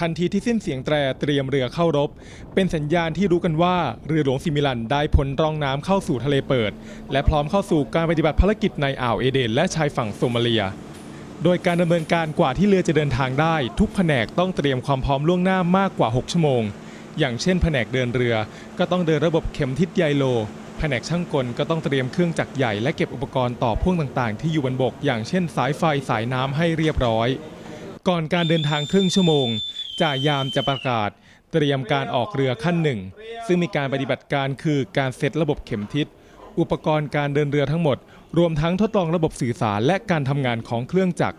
ทันทีที่สิ้นเสียงแตรเตรียมเรือเข้ารบ เป็นสัญญาณที่รู้กันว่าเรือหลวงซิมิลันได้พ้นร่องน้ำเข้าสู่ทะเลเปิด และพร้อมเข้าสู่การปฏิบัติภารกิจในอ่าวเอเดนและชายฝั่งโซมาเลีย โดยการดำเนินการกว่าที่เรือจะเดินทางได้ ทุกแผนกต้องเตรียมความพร้อมล่วงหน้ามากกว่า 6 ชั่วโมง อย่างเช่น แผนกเดินเรือ ก็ต้องเดินระบบเข็มทิศใยโล แผนกช่างกลก็ต้องเตรียมเครื่องจักรใหญ่และเก็บอุปกรณ์ต่อพ่วงต่างๆ ที่อยู่บนบก อย่างเช่น สายไฟสายน้ำให้เรียบร้อย ก่อนการเดินทางครึ่งชั่วโมง จ่ายามจะประกาศ เตรียมการออกเรือขั้นหนึ่ง ซึ่งมีการปฏิบัติการคือการเซตระบบเข็มทิศ อุปกรณ์การเดินเรือทั้งหมด รวมทั้งทดลองระบบสื่อสารและการทำงานของเครื่องจักร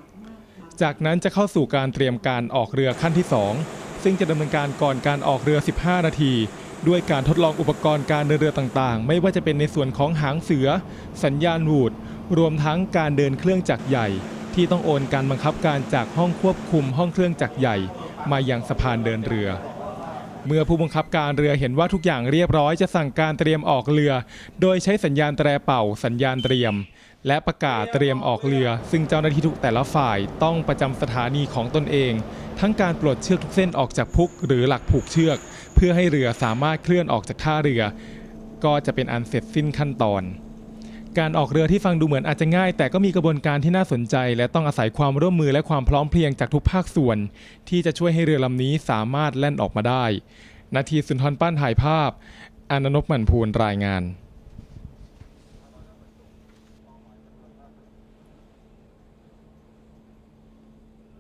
จากนั้นจะเข้าสู่การเตรียมการออกเรือขั้นที่ 2 ซึ่งจะดำเนินการก่อนการออกเรือ 15 นาที ด้วยการทดลองอุปกรณ์การเดินเรือต่างๆ ไม่ว่าจะเป็นในส่วนของหางเสือ สัญญาณวูดรวมทั้งการเดินเครื่องจักรใหญ่ที่ต้องโอนการบังคับการจากห้องควบคุมห้องเครื่องจักรใหญ่ มายังสะพานเดินเรือ เมื่อผู้บังคับการเรือเห็นว่าทุกอย่างเรียบร้อยจะสั่งการเตรียมออกเรือ โดยใช้สัญญาณแตรเป่าสัญญาณเตรียม และประกาศเตรียมออกเรือ ซึ่งเจ้าหน้าที่ทุกแต่ละฝ่ายต้องประจำสถานีของตนเอง ทั้งการปลดเชือกทุกเส้นออกจากพุกหรือหลักผูกเชือก เพื่อให้เรือสามารถเคลื่อนออกจากท่าเรือ ก็จะเป็นอันเสร็จสิ้นขั้นตอน การออกเรือที่ฟังดูเหมือนอาจจะง่าย แต่ก็มีกระบวนการที่น่าสนใจ และต้องอาศัยความร่วมมือและความพร้อมเพรียงจากทุกภาคส่วน ที่จะช่วยให้เรือลำนี้สามารถแล่นออกมาได้ นาทีสุนทรปั้นถ่ายภาพ อานนพหมันพูนรายงาน